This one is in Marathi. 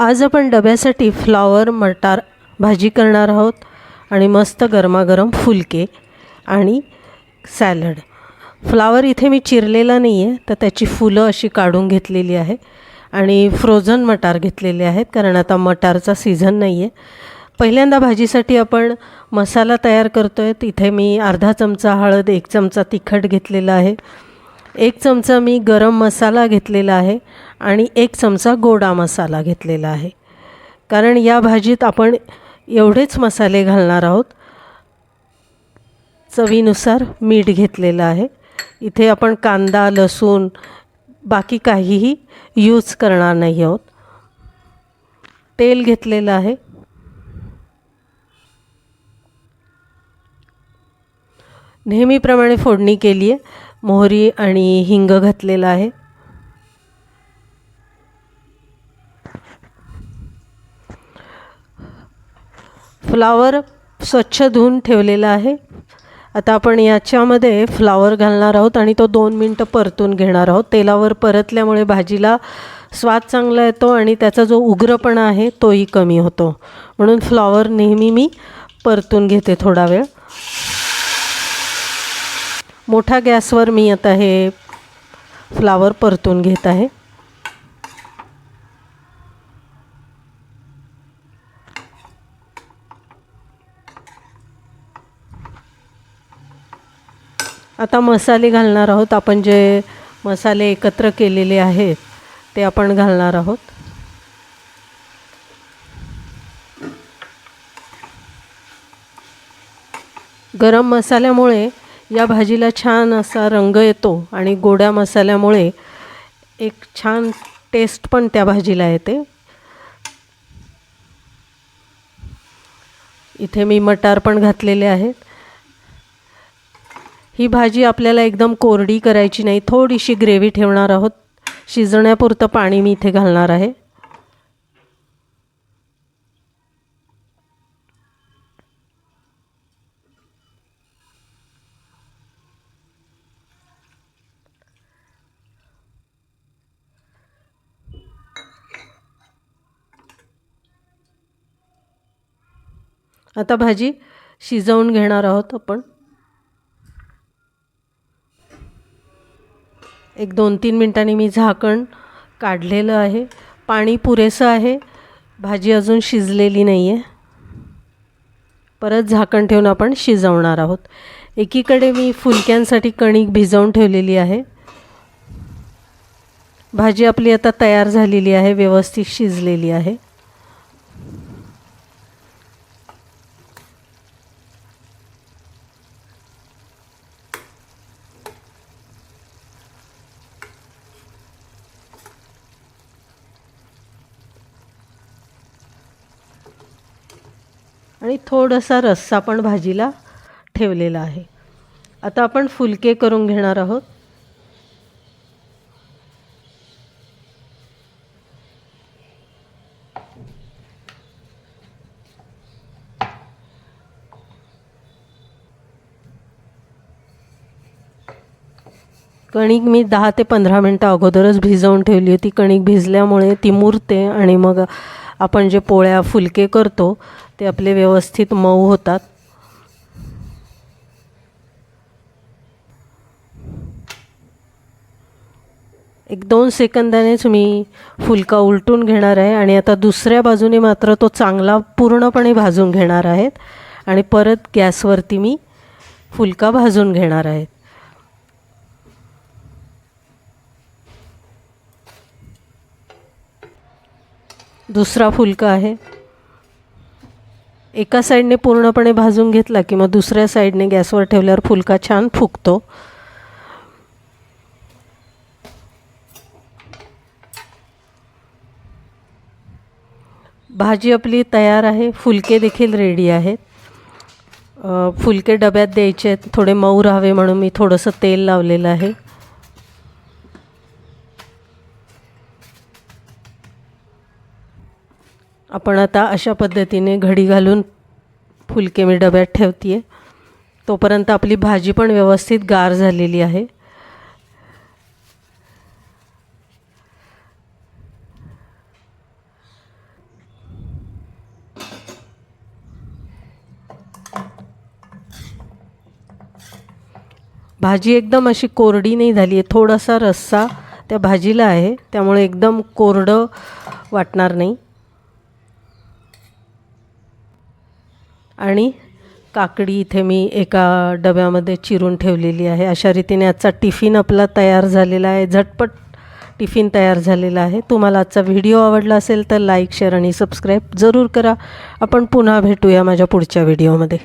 आज आपण डब्यासाठी फ्लॉवर मटार भाजी करणार आहोत आणि मस्त गरमागरम फुलके आणि सॅलड. फ्लावर इथे मी चिरलेला नाही आहे तर त्याची फुलं अशी काढून घेतलेली आहे आणि फ्रोझन मटार घेतलेले आहेत कारण आता मटारचा सीझन नाही आहे पहिल्यांदा भाजीसाठी आपण मसाला तयार करतो आहे तिथे मी अर्धा चमचा हळद एक चमचा तिखट घेतलेला आहे. एक चमचा मी गरम मसाला घेतलेला आहे आणि एक चमचा गोडा मसाला घेतलेला आहे. कारण या भाजीत आपण एवढेच मसाले घालणार आहोत. चवीनुसार मीठ घेतलेलं आहे. इथे आपण कांदा लसूण बाकी काहीही यूज करणार नाही आहोत. तेल घेतलेलं आहे. नेहमीप्रमाणे फोडणी केली आहे मोहरी आणि हिंग घातलेलं आहे. फ्लावर स्वच्छ धुवून ठेवलेला आहे. आता आपण याच्यामध्ये फ्लावर घालणार आहोत आणि तो दोन मिनटं परतून घेणार आहोत. तेलावर परतल्यामुळे भाजीला स्वाद चांगला येतो आणि त्याचा जो उग्रपणा आहे तोही कमी होतो. म्हणून फ्लॉवर नेहमी मी परतून घेते थोडा वेळ. मोठ्या गॅसवर मी आता हे फ्लावर परतून घेत आहे. आता मसाले घालणार आहोत. आपण जे मसाले एकत्र केलेले आहेत ते आपण घालणार आहोत. गरम मसाल्यामुळे या भाजीला छान असा रंग येतो आणि गोड्या मसाल्यामुळे एक छान टेस्ट पण त्या भाजीला येते. इथे मी मटार पण घातलेले आहेत. ही भाजी आपल्याला एकदम कोरडी करायची नाही थोडीशी ग्रेव्ही ठेवणार आहोत. शिजण्यापुरतं पाणी मी इथे घालणार आहे. आता भाजी शिजवून घेणार आहोत आपण. एक दोन तीन मिनटांनी मी झाकण काढलेलं आहे. पाणी पुरेसं आहे. भाजी अजून शिजलेली नाही आहे परत झाकण ठेवून आपण शिजवणार आहोत. एकीकडे मी फुलक्यांसाठी कणिक भिजवून ठेवलेली आहे. भाजी आपली आता तयार झालेली आहे व्यवस्थित शिजलेली आहे. आणि थोडासा रस्सा पण भाजीला ठेवलेला आहे. आता आपण फुलके करून घेणार आहोत. कणिक मी दहा ते पंधरा मिनटं अगोदरच भिजवून ठेवली होती. कणिक भिजल्यामुळे ती मुरते आणि मग आपण जे पोळ्या फुलके करतो ते आपले व्यवस्थित मऊ होतात. एक दोन सेकंदानेच मी फुलका उलटून घेणार आहे आणि आता दुसऱ्या बाजूने मात्र तो चांगला पूर्णपणे भाजून घेणार आहेत आणि परत गॅसवरती मी फुलका भाजून घेणार आहेत दुसरा फुलका आहे. एका साईडने पूर्णपणे भाजून घेतला की मग दुसऱ्या साईडने गॅसवर ठेवल्यावर फुलका छान फुगतो. भाजी आपली तयार आहे. फुलके देखील रेडी आहेत. फुलके डब्यात द्यायचे आहेत. थोडे मऊ राहावे म्हणून मी थोडंसं तेल लावलेलं आहे. आपण आता अशा पद्धतीने घडी घालून फुलके मी डब्यात ठेवते आहे तोपर्यंत आपली भाजी पण व्यवस्थित गार झालेली आहे. भाजी एकदम अशी कोरडी नाही झाली आहे. थोडासा रस्सा त्या भाजीला आहे. त्यामुळे एकदम कोरडं वाटणार नाही. आणि काकडी इथे मी एका डब्यामध्ये चिरून ठेवलेली आहे. अशा रीतीने आजचा टिफिन आपला तयार झालेला आहे. झटपट टिफिन तयार झालेला आहे. तुम्हाला आजचा व्हिडिओ आवडला असेल तर लाईक शेअर आणि सबस्क्राईब जरूर करा. आपण पुन्हा भेटूया माझ्या पुढच्या व्हिडिओमध्ये.